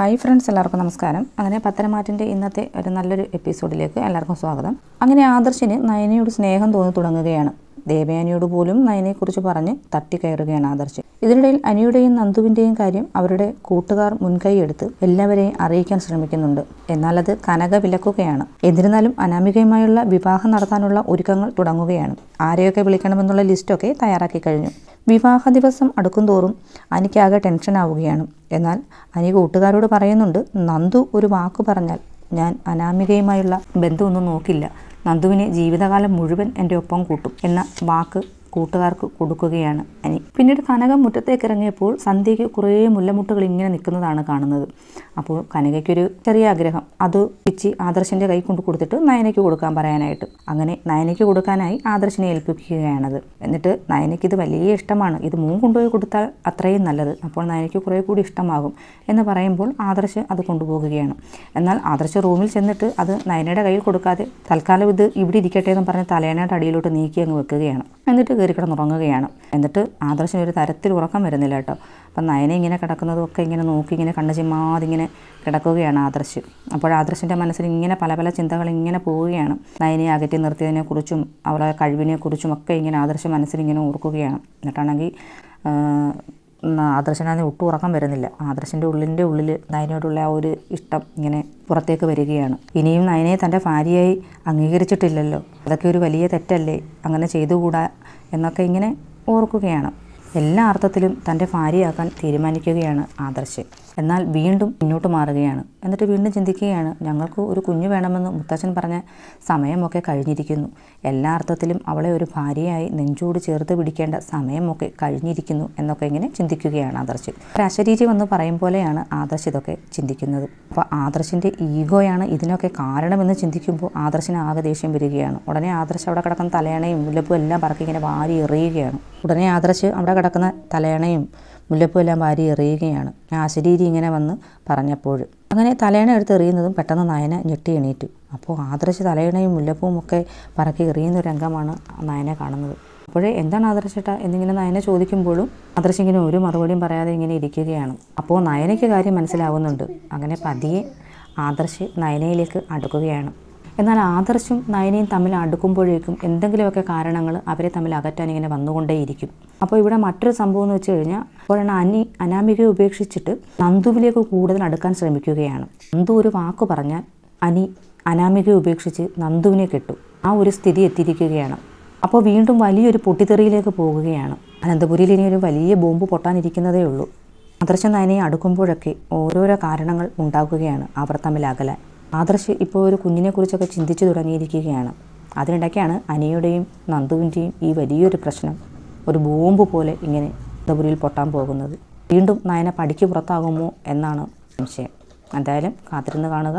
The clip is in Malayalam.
ഹായ് ഫ്രണ്ട്സ് എല്ലാവർക്കും നമസ്കാരം. അങ്ങനെ പത്തനമാറ്റിന്റെ ഇന്നത്തെ ഒരു നല്ലൊരു എപ്പിസോഡിലേക്ക് എല്ലാവർക്കും സ്വാഗതം. അങ്ങനെ ആദർശിന് നയനയോട് സ്നേഹം തോന്നി തുടങ്ങുകയാണ്. ദേവയാനിയോട് പോലും നയനെക്കുറിച്ച് പറഞ്ഞ് തട്ടിക്കയറുകയാണ് ആദർശ്. ഇതിനിടയിൽ അനിയുടെയും നന്ദുവിന്റെയും കാര്യം അവരുടെ കൂട്ടുകാർ മുൻകൈയെടുത്ത് എല്ലാവരെയും അറിയിക്കാൻ ശ്രമിക്കുന്നുണ്ട്. എന്നാൽ അത് കനക വിലക്കുകയാണ്. എന്നിരുന്നാലും അനാമികയുമായുള്ള വിവാഹം നടത്താനുള്ള ഒരുക്കങ്ങൾ തുടങ്ങുകയാണ്. ആരെയൊക്കെ വിളിക്കണമെന്നുള്ള ലിസ്റ്റൊക്കെ തയ്യാറാക്കി കഴിഞ്ഞു. വിവാഹ ദിവസം അടുക്കുംതോറും അനിക്കാകെ ടെൻഷനാവുകയാണ്. എന്നാൽ അനി കൂട്ടുകാരോട് പറയുന്നുണ്ട് നന്ദു ഒരു വാക്ക് പറഞ്ഞാൽ ഞാൻ അനാമികയുമായുള്ള ബന്ധമൊന്നും നോക്കില്ല. നന്ദുവിനെ ജീവിതകാലം മുഴുവൻ എന്റെ ഒപ്പം കൂട്ടും എന്ന വാക്ക് കൂട്ടുകാർക്ക് കൊടുക്കുകയാണ് അനി. പിന്നീട് കനക മുറ്റത്തേക്ക് ഇറങ്ങിയപ്പോൾ സന്ധ്യയ്ക്ക് കുറേ മുല്ലമുട്ടുകൾ ഇങ്ങനെ നിൽക്കുന്നതാണ് കാണുന്നത്. അപ്പോൾ കനകയ്ക്കൊരു ചെറിയ ആഗ്രഹം. അത് പിച്ചി ആദർശിന്റെ കൈ കൊണ്ട് കൊടുത്തിട്ട് നയനയ്ക്ക് കൊടുക്കാൻ പറയാനായിട്ട്. അങ്ങനെ നയനയ്ക്ക് കൊടുക്കാനായി ആദർശിനെ ഏൽപ്പിക്കുകയാണത്. എന്നിട്ട് നയനയ്ക്ക് ഇത് വലിയ ഇഷ്ടമാണ്. ഇത് മൂന്ന് കൊണ്ടുപോയി കൊടുത്താൽ അത്രയും നല്ലത്. അപ്പോൾ നയനയ്ക്ക് കുറേ കൂടി ഇഷ്ടമാകും എന്ന് പറയുമ്പോൾ ആദർശ് അത് കൊണ്ടുപോകുകയാണ്. എന്നാൽ ആദർശ് റൂമിൽ ചെന്നിട്ട് അത് നയനയുടെ കയ്യിൽ കൊടുക്കാതെ തൽക്കാലം ഇത് ഇവിടെ ഇരിക്കട്ടെ എന്ന് പറഞ്ഞ് തലേനയുടെ അടിയിലോട്ട് നീക്കി അങ്ങ് വെക്കുകയാണ്. എന്നിട്ട് കയറി കിടന്നുറങ്ങുകയാണ് എന്നിട്ട് ആദർശിന് ഒരു തരത്തിൽ ഉറക്കം വരുന്നില്ല കേട്ടോ. അപ്പം നയനെ ഇങ്ങനെ കിടക്കുന്നതൊക്കെ ഇങ്ങനെ നോക്കി ഇങ്ങനെ കണ്ണു ചിമ്മാതിങ്ങനെ കിടക്കുകയാണ് ആദർശ്. അപ്പോൾ ആദർശിന്റെ മനസ്സിൽ ഇങ്ങനെ പല പല ചിന്തകൾ ഇങ്ങനെ പോവുകയാണ്. നയനെ അകറ്റി നിർത്തിയതിനെക്കുറിച്ചും അവളെ കഴിവിനെക്കുറിച്ചും ഒക്കെ ഇങ്ങനെ ആദർശം മനസ്സിൽ ഇങ്ങനെ ഓർക്കുകയാണ്. എന്നിട്ടാണെങ്കിൽ ആദർശനാണെങ്കിൽ ഒട്ടും ഉറക്കം വരുന്നില്ല. ആദർശന്റെ ഉള്ളിന്റെ ഉള്ളിൽ നയനോടുള്ള ആ ഒരു ഇഷ്ടം ഇങ്ങനെ പുറത്തേക്ക് വരികയാണ്. ഇനിയും നയനയെ തന്റെ ഭാര്യയായി അംഗീകരിച്ചിട്ടില്ലല്ലോ. അതൊക്കെ ഒരു വലിയ തെറ്റല്ലേ? അങ്ങനെ ചെയ്തുകൂടാ എന്നൊക്കെ ഇങ്ങനെ ഓർക്കുകയാണ്. എല്ലാ അർത്ഥത്തിലും തന്റെ ഭാര്യയാക്കാൻ തീരുമാനിക്കുകയാണ് ആദർശ്. എന്നാൽ വീണ്ടും മുന്നോട്ട് മാറുകയാണ്. എന്നിട്ട് വീണ്ടും ചിന്തിക്കുകയാണ് ഞങ്ങൾക്ക് ഒരു കുഞ്ഞു വേണമെന്ന് മുത്തച്ഛൻ പറഞ്ഞ സമയമൊക്കെ കഴിഞ്ഞിരിക്കുന്നു. എല്ലാ അർത്ഥത്തിലും അവളെ ഒരു ഭാര്യയായി നെഞ്ചോട് ചേർത്ത് പിടിക്കേണ്ട സമയമൊക്കെ കഴിഞ്ഞിരിക്കുന്നു എന്നൊക്കെ ഇങ്ങനെ ചിന്തിക്കുകയാണ് ആദർശ്. ഒരു അശരീരി വന്ന് പറയും പോലെയാണ് ആദർശ് ഇതൊക്കെ ചിന്തിക്കുന്നത്. അപ്പോൾ ആദർശിന്റെ ഈഗോയാണ് ഇതിനൊക്കെ കാരണമെന്ന് ചിന്തിക്കുമ്പോൾ ആദർശിന് ആകെ ദേഷ്യം വരികയാണ്. ഉടനെ ആദർശ് അവിടെ കിടക്കുന്ന തലയണയും മുല്ലപ്പും എല്ലാം പറക്കി ഇങ്ങനെ വാരി എറിയുകയാണ്. ഉടനെ ആദർശ് അവിടെ കിടക്കുന്ന തലയണയും മുല്ലപ്പും എല്ലാം വാരി എറിയുകയാണ്. ആ അശരീരി ഇങ്ങനെ വന്ന് പറഞ്ഞപ്പോൾ അങ്ങനെ തലയണ എടുത്ത് എറിയുന്നതും പെട്ടെന്ന് നയന ഞെട്ടി എണീറ്റു. അപ്പോൾ ആദർശ് തലയണയും മുല്ലപ്പൂവും ഒക്കെ പറക്കി എറിയുന്ന ഒരു രംഗമാണ് നയനെ കാണുന്നത്. അപ്പോഴേ എന്താണ് ആദർശേട്ട എന്നിങ്ങനെ നയനെ ചോദിക്കുമ്പോഴും ആദർശ് ഇങ്ങനെ ഒരു മറുപടിയും പറയാതെ ഇങ്ങനെ ഇരിക്കുകയാണ്. അപ്പോൾ നയനയ്ക്ക് കാര്യം മനസ്സിലാവുന്നുണ്ട്. അങ്ങനെ പതിയെ ആദർശ് നയനയിലേക്ക് അടുക്കുകയാണ്. എന്നാൽ ആദർശും നയനയും തമ്മിൽ അടുക്കുമ്പോഴേക്കും എന്തെങ്കിലുമൊക്കെ കാരണങ്ങൾ അവരെ തമ്മിൽ അകറ്റാൻ ഇങ്ങനെ വന്നുകൊണ്ടേയിരിക്കും. അപ്പോൾ ഇവിടെ മറ്റൊരു സംഭവം എന്ന് വെച്ച് കഴിഞ്ഞാൽ അപ്പോഴാണ് അനി അനാമികയെ ഉപേക്ഷിച്ചിട്ട് നന്ദുവിലേക്ക് കൂടുതൽ അടുക്കാൻ ശ്രമിക്കുകയാണ്. നന്ദു ഒരു വാക്ക് പറഞ്ഞാൽ അനി അനാമികയെ ഉപേക്ഷിച്ച് നന്ദുവിനെ കെട്ടു. ആ ഒരു സ്ഥിതി എത്തിയിരിക്കുകയാണ്. അപ്പോൾ വീണ്ടും വലിയൊരു പൊട്ടിത്തെറിയിലേക്ക് പോകുകയാണ്. അനന്തപുരിയിൽ ഇനി ഒരു വലിയ ബോംബ് പൊട്ടാനിരിക്കുന്നതേ ഉള്ളൂ. ആദർശ നയനയെ അടുക്കുമ്പോഴൊക്കെ ഓരോരോ കാരണങ്ങൾ ഉണ്ടാക്കുകയാണ് അവർ തമ്മിൽ ആദർശ് ഇപ്പോൾ ഒരു കുഞ്ഞിനെക്കുറിച്ചൊക്കെ ചിന്തിച്ചു തുടങ്ങിയിരിക്കുകയാണ്. അതിനിടയ്ക്കാണ് അനിയുടെയും നന്ദുവിന്റെയും ഈ വലിയൊരു പ്രശ്നം ഒരു ബോംബ് പോലെ ഇങ്ങനെ അനന്തപുരിയിൽ പൊട്ടാൻ പോകുന്നത്. വീണ്ടും നയന പടിക്ക് പുറത്താകുമോ എന്നാണ് സംശയം. എന്തായാലും കാത്തിരുന്ന് കാണുക.